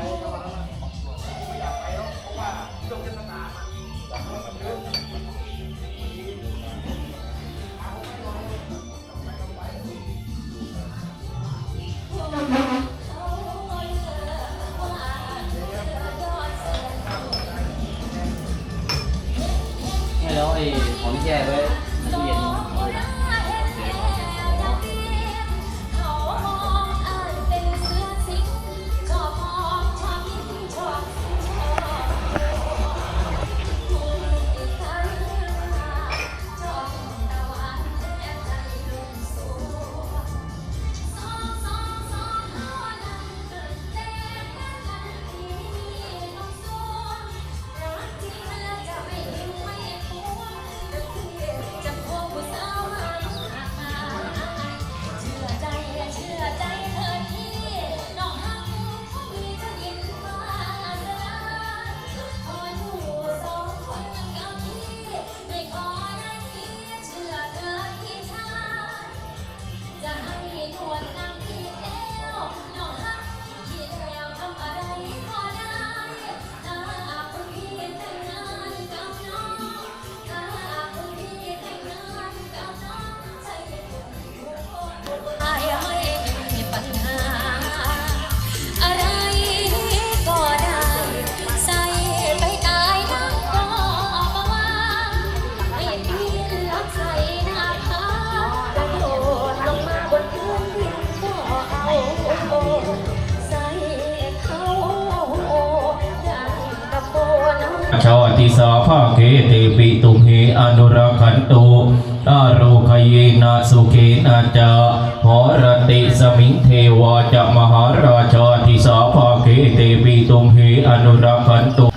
ไม่แล้วไอ้ของที่แช่ไว้ตู้เย็น ชาติสาภาเกติปิตุเหอนุรักขันตุอาโรคเยนะสุเขนะจะหรติสมิงเทวาจะมหาราชาติสาภาเกติปิตุเหอนุรักขันตุ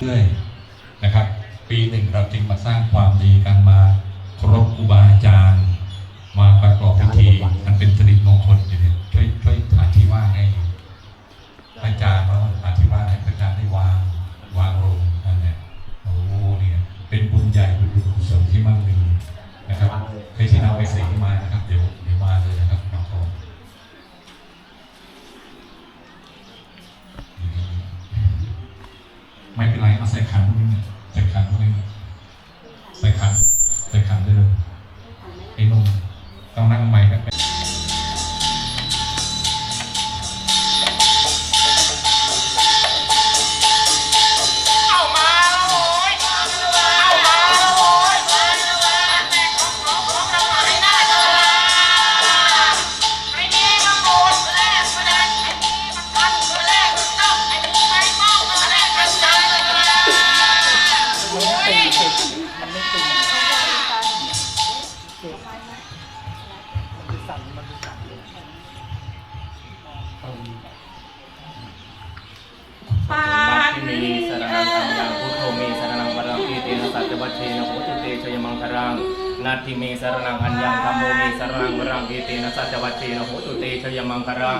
เรื่อยนะครับ ปีหนึ่งเราจึงมาสร้างความดีกันมาเคารพครูบาอาจารย์มาประกอบพิธีมันเป็นสิริมงคลเดี๋ยวช่วยช่วยหาที่ว่างให้อาจารย์เราหาที่ว่างให้อาจารย์ได้วาง ขันพวกนี้ นัตถิมีสรนังอัญญังธัมโมมีสรนังวรังอิเตนะสัจวัชเชนะโหตุเตชยมังครัง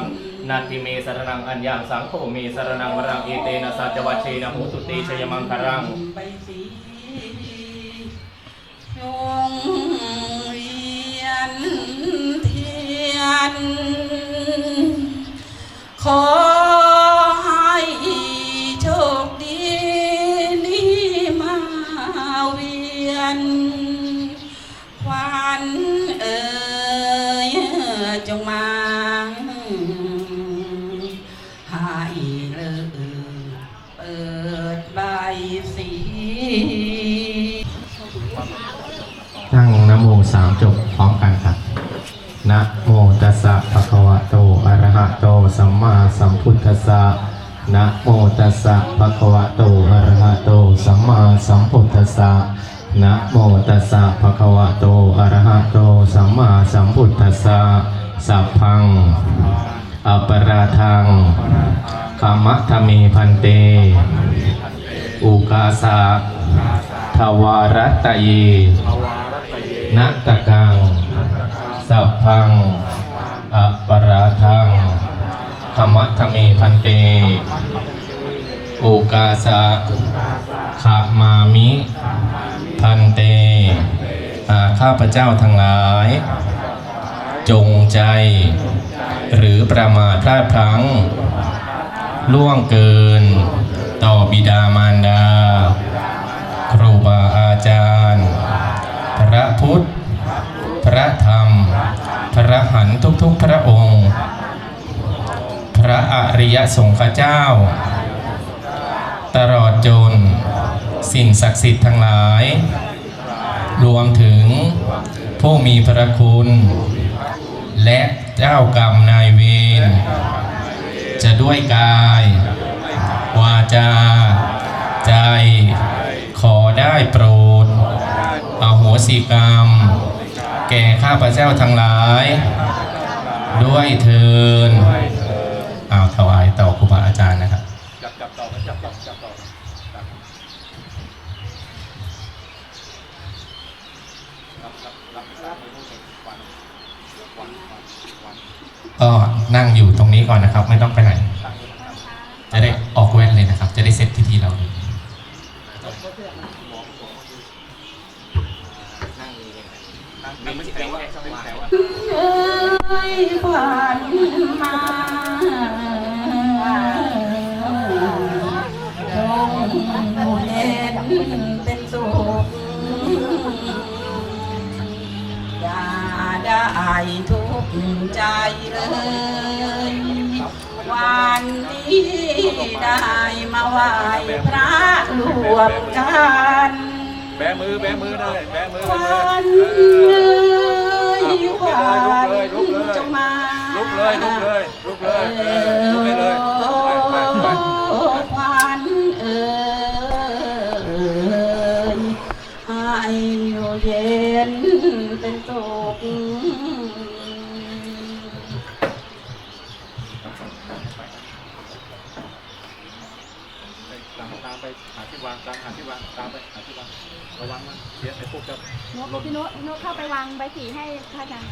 นัตถิมีสรนังอัญญังสังโฆมีสรนังวรังอิเตนะสัจวัชเชนะโหตุเตชยมังครังไปสีจงเวียนเทียนขอ สามจบพร้อมกันครับนะโมตัสสะภะคะวะโตอะระหะโตสัมมาสัมพุทธัสสะนะโมตัสสะภะคะวะโตอะระหะโตสัมมาสัมพุทธัสสะนะโมตัสสะภะคะวะโตอะระหะโตสัมมาสัมพุทธัสสะสัพพังอปราทังขมัทเมพันเต อุกาสะทวารัตตเย นัตะกัง สัพพังอปราทังขมัทเมพันเตอุกาสะขามามิ พันเต ข้าพเจ้าทั้งหลาย จงใจ หรือประมาทพลาดพลั้ง ล่วงเกิน ต่อบิดามารดา ครูบาอาจารย์ ระพุทธ พระธรรม พระหันทุกๆพระองค์ พระอริยสงฆ์เจ้า ตลอดจน สิ่งศักดิ์สิทธิ์ทั้งหลาย รวมถึงผู้มีพระคุณ และเจ้ากรรมนายเวรจะด้วยกาย วาจา ใจ ขอได้โปรด อโหสิกรรม แก่ข้าพเจ้าทั้งหลาย ด้วยเทินอ้าวถวายต่อครูบาอาจารย์นะครับก็นั่งอยู่ตรงนี้ก่อนนะครับ ไม่ต้องไปไหน จะได้ออกแว่นเลยนะครับ จะได้เสร็จพิธีเราเลย เอ้ยผ่านมาจงเย็นเป็นสุขอย่าได้ทุกข์ใจเลย วันนี้ได้มาไหว้พระรวมกัน แบมือ แบมือเลยแบมือควันเอ้ ยควันจงมาลุกเลยลุกเลยลุกเลยเออลุกไปเลยไปไปไปควันเอ้ยให้อยู่เย็นเป็นสุข ตามตามไปหาที่ วางตามหาที่วางตามไปหาที่วางระวังมันเดี๋ยไอ้พวกจะโน้ตพี่โน้ตพี่โน้ตเข้าไปวางใบสีให้พระอาจารย์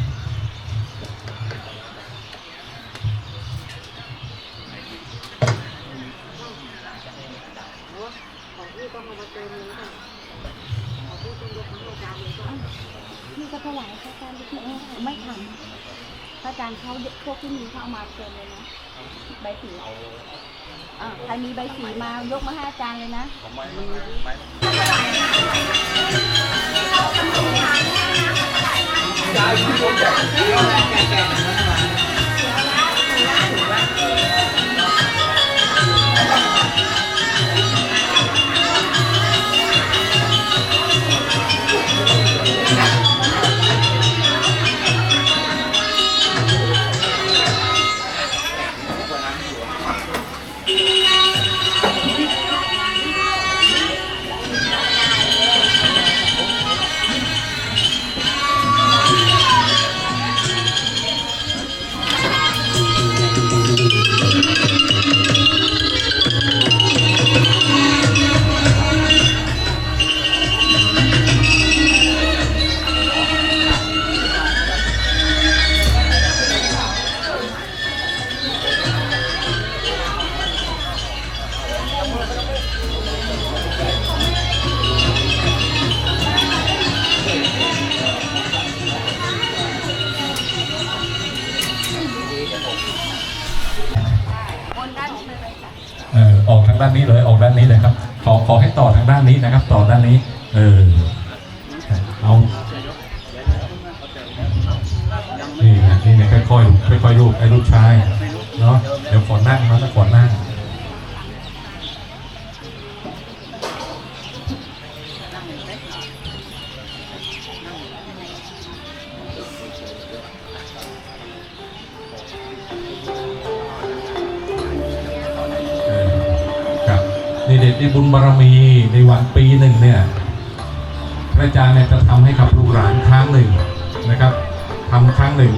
นี่ก็ถวายพระอาจารย์ไม่ทันพระอาจารย์เขาพวกที่มีเขาเอามาเกินเลยนะใบสี อ่าใครมีใบสีมายกมาห้าจานเลยนะเด้านนี้เลยออกด้านนี้เลยครับ ขอขอให้ต่อทางด้านนี้นะครับ ต่อด้านนี้ เออเอานี่นะนี่เนี่ยค่อยๆค่อยๆลูกไอ้ลูกชายเนาะเดี๋ยวขอนั่งเนาะถ้าขอนั่ง ในบุญบารมีในวันปีหนึ่งเนี่ยพระอาจารย์เนี่ยจะทำให้กับลูกหลานครั้งหนึ่งนะครับทำครั้งหนึ่ง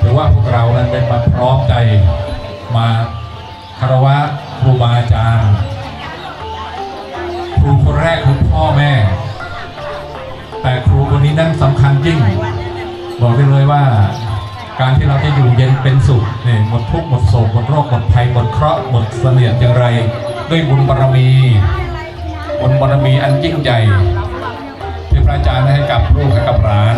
ถือว่าพวกเรานั้นเป็นมาพร้อมใจมาคารวะครูบาอาจารย์ครูคนแรกคือพ่อแม่ แต่ครูคนนี้นั้นสำคัญยิ่งบอกได้เลยว่า การที่เราจะอยู่เย็นเป็นสุขเนี่ยหมดทุกข์หมดโศกหมดโรคหมดภัยหมดเคราะห์หมดเสนียดอย่างไร ด้วยบุญบารมีบุญบารมีอันยิ่งใหญ่ที่พระอาจารย์ได้ให้กับลูกให้กับหลาน